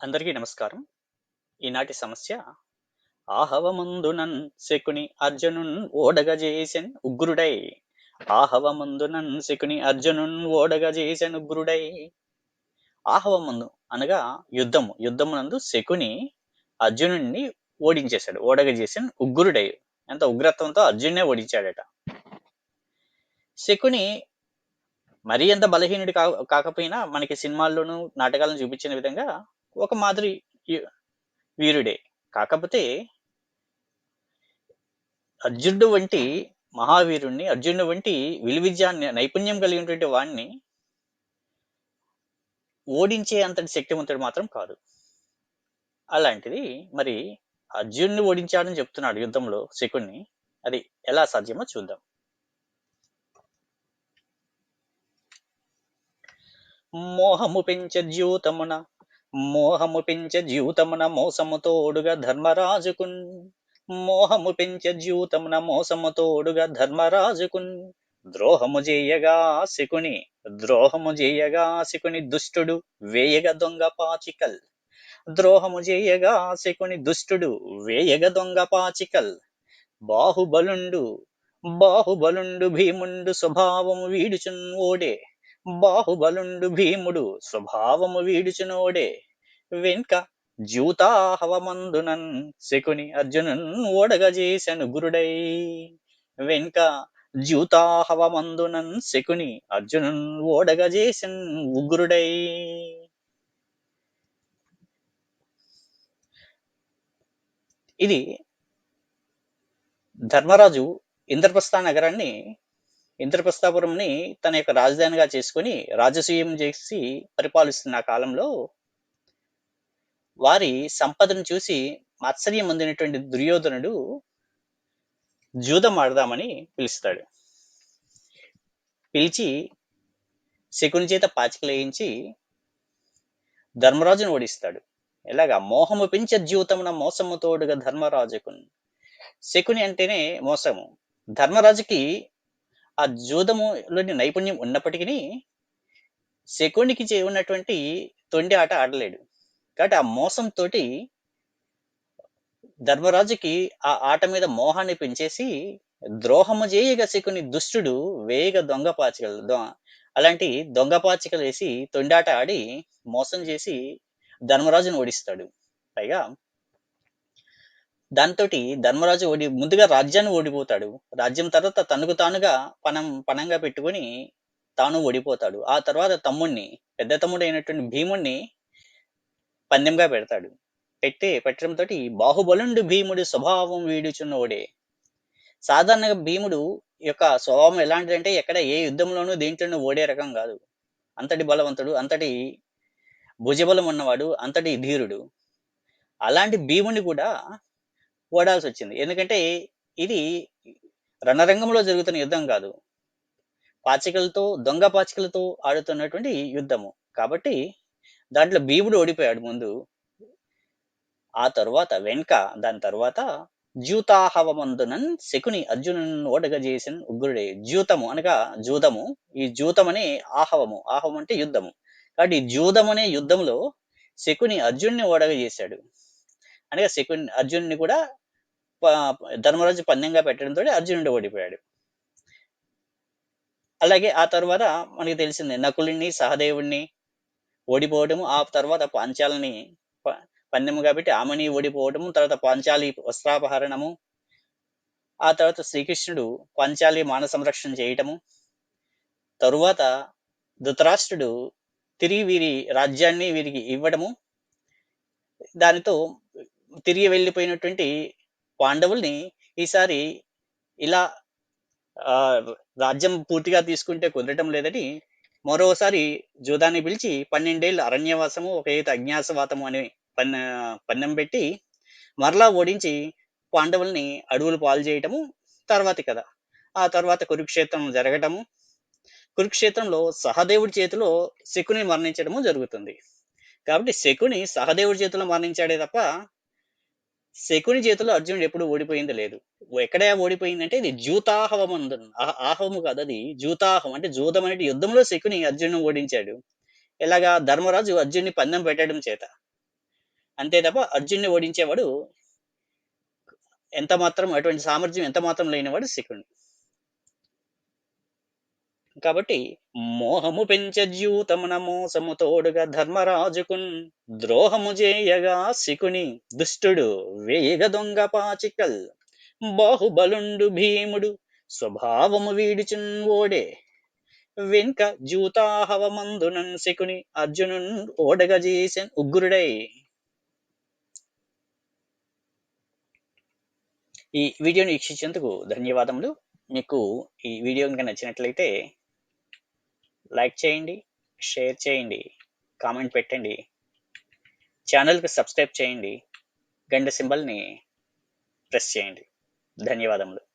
అందరికీ నమస్కారం. ఈనాటి సమస్య ఆహవమందునన్ శకుని అర్జునున్ ఓడగ ఉగ్రుడై ఆహవమందునన్ శకుని అర్జునున్ ఓడగ ఉగ్రుడై ఆహవమందు అనగా యుద్ధము. యుద్ధమునందు శకుని అర్జునుడిని ఓడించేశాడు ఓడగ ఉగ్రుడై. ఎంత ఉగ్రత్వంతో అర్జునే ఓడించాడట. శకుని మరీ ఎంత బలహీనుడు కా కాకపోయినా మనకి సినిమాల్లోనూ నాటకాలను చూపించిన విధంగా ఒక మాదిరి వీరుడే. కాకపోతే అర్జునుడు వంటి మహావీరుణ్ణి అర్జునుడు వంటి విలువిద్య నైపుణ్యం కలిగినటువంటి వాణ్ణి ఓడించే అంతటి శక్తివంతుడు మాత్రం కాదు. అలాంటిది మరి అర్జునుడిని ఓడించాడని చెప్తున్నాడు యుద్ధంలో శకుణ్ణి అది ఎలా సాధ్యమో చూద్దాం. మోహము పెంచ ద్యూతమున మోహము పెంచ ద్యూతమున మోసము తోడుగా ధర్మరాజుకున్. మోహము పెంచ ద్యూతమున మోసము తోడుగా ధర్మరాజుకున్. ద్రోహము చేయగా శకుని ద్రోహము చేయగా శకుని దుష్టుడు వేయగ దొంగ పాచికల్. ద్రోహము చేయగా శకుని దుష్టుడు వేయగ దొంగ పాచికల్. బాహుబలుండు బాహుబలుండు భీముండు స్వభావము వీడుచున్ ఓడే. బాహుబలుండు భీముడు స్వభావము వీడుచునోడే. వెనుక జ్యూతాహవమందునన్ శకుని అర్జునన్ ఓడగజేశను గురుడై. వెనుక జ్యూతాహవమందునన్ శకుని అర్జునన్ ఓడగజేశన్ ఉగ్రుడై. ఇది ధర్మరాజు ఇంద్రప్రస్థ నగరాన్ని ఇంద్రప్రస్థాపురంని తన యొక్క రాజధానిగా చేసుకొని రాజసూయం చేసి పరిపాలిస్తున్న కాలంలో వారి సంపదను చూసి మత్సర్యం అందినటువంటి దుర్యోధనుడు జూదం ఆడదామని పిలుస్తాడు. పిలిచి శకుని చేత పాచికలేయించి ధర్మరాజును ఓడిస్తాడు. ఎలాగా? మోహము పెంచ జీవితమున మోసము తోడుగా ధర్మరాజుకు శకుని అంటేనే మోసము. ధర్మరాజుకి ఆ జూదములోని నైపుణ్యం ఉన్నప్పటికీ శకునికి చే- ఉన్నటువంటి తొండి ఆట ఆడలేడు. కాబట్టి ఆ మోసంతో ధర్మరాజుకి ఆ ఆట మీద మోహాన్ని పెంచేసి ద్రోహము చేయగా శకుని దుష్టుడు వేగ దొంగ పాచికలు అలాంటి దొంగ పాచికలు వేసి తొండాట ఆడి మోసం చేసి ధర్మరాజును ఓడిస్తాడు. పైగా దాంతో ధర్మరాజు ఓడి ముందుగా రాజ్యాన్ని ఓడిపోతాడు. రాజ్యం తర్వాత తనకు తానుగా పణం పణంగా పెట్టుకొని తాను ఓడిపోతాడు. ఆ తర్వాత తమ్ముణ్ణి పెద్ద తమ్ముడు అయినటువంటి భీముణ్ణి పందెంగా పెడతాడు. పెట్టి పెట్టడంతో బాహుబలుండు భీముడి స్వభావం వీడుచున్నోడే సాధారణంగా భీముడు యొక్క స్వభావం ఎలాంటిదంటే ఎక్కడ ఏ యుద్ధంలోనూ దేంట్లోనూ ఓడే రకం కాదు. అంతటి బలవంతుడు అంతటి భుజబలం ఉన్నవాడు అంతటి ధీరుడు. అలాంటి భీముని కూడా ఓడాల్సి వచ్చింది ఎందుకంటే ఇది రణరంగంలో జరుగుతున్న యుద్ధం కాదు. పాచికలతో దొంగ పాచికలతో ఆడుతున్నటువంటి యుద్ధము. కాబట్టి దాంట్లో భీముడు ఓడిపోయాడు ముందు. ఆ తరువాత వెనుక దాని తర్వాత జ్యూతాహవమందునన్ శకుని అర్జునుని ఓడగా చేసిన ఉగ్రుడే. జ్యూతము అనగా జూదము ఈ జూతమనే ఆహవము. ఆహవం అంటే యుద్ధము. కాబట్టి ఈ జూదం అనే యుద్ధంలో శకుని అర్జున్ని ఓడగ చేశాడు అనగా శకుని అర్జునుని కూడా ధర్మరాజు పందెంగా పెట్టడంతో అర్జునుడు ఓడిపోయాడు. అలాగే ఆ తర్వాత మనకి తెలిసింది నకులుణ్ణి సహదేవుణ్ణి ఓడిపోవడము ఆ తర్వాత పాంచాలని పందెము కాబట్టి ఆమెని ఓడిపోవడము తర్వాత పాంచాలి వస్త్రాపహరణము ఆ తర్వాత శ్రీకృష్ణుడు పాంచాలి మాన సంరక్షణ చేయటము తరువాత ధృతరాష్ట్రుడు తిరిగి వీరి రాజ్యాన్ని వీరికి ఇవ్వడము దానితో తిరిగి వెళ్ళిపోయినటువంటి పాండవుల్ని ఈసారి ఇలా ఆ, రాజ్యం పూర్తిగా తీసుకుంటే కుదరటం లేదని మరోసారి జూదాన్ని పిలిచి పన్నెండేళ్ళు అరణ్యవాసము ఒక ఈత అజ్ఞాసవాతము అనే పన్న పన్నెం పెట్టి మరలా ఓడించి పాండవుల్ని అడవులు పాలు చేయటము తర్వాతి కథ. ఆ తర్వాత కురుక్షేత్రం జరగటము కురుక్షేత్రంలో సహదేవుడి చేతిలో శకుని మరణించడము జరుగుతుంది. కాబట్టి శకుని సహదేవుడి చేతిలో మరణించాడే తప్ప శకుని చేతిలో అర్జునుడు ఎప్పుడు ఓడిపోయింది లేదు. ఎక్కడ ఓడిపోయిందంటే ఇది జూతాహవం అందు ఆహవము కాదు అది జూతాహం అంటే జూదం అనే యుద్ధంలో శకుని అర్జునుడు ఓడించాడు. ఇలాగా ధర్మరాజు అర్జున్ని పందెం పెట్టడం చేత. అంతే తప్ప అర్జున్ని ఓడించేవాడు ఎంత మాత్రం అటువంటి సామర్థ్యం ఎంత మాత్రం లేనివాడు శకుని. కాబట్టి మోహము పెంచజ్యూతమున మోసము తోడుగా ధర్మరాజుకున్ ద్రోహము చేయగా శకుని దుష్టుడు వేగ దొంగ పాచికల్. బాహుబలుండు భీముడు స్వభావము వీడిచున్ ఓడే. వెనుక జూతాహవమందునన్ శకుని అర్జునున్ ఓడగ చేసెన్ ఉగ్రుడై. ఈ వీడియోని వీక్షించేందుకు ధన్యవాదములు. మీకు ఈ వీడియో కనుక నచ్చినట్లయితే లైక్ చేయండి షేర్ చేయండి కామెంట్ పెట్టండి. ఛానల్కి సబ్స్క్రైబ్ చేయండి. గంట సింబల్ని ప్రెస్ చేయండి. ధన్యవాదములు.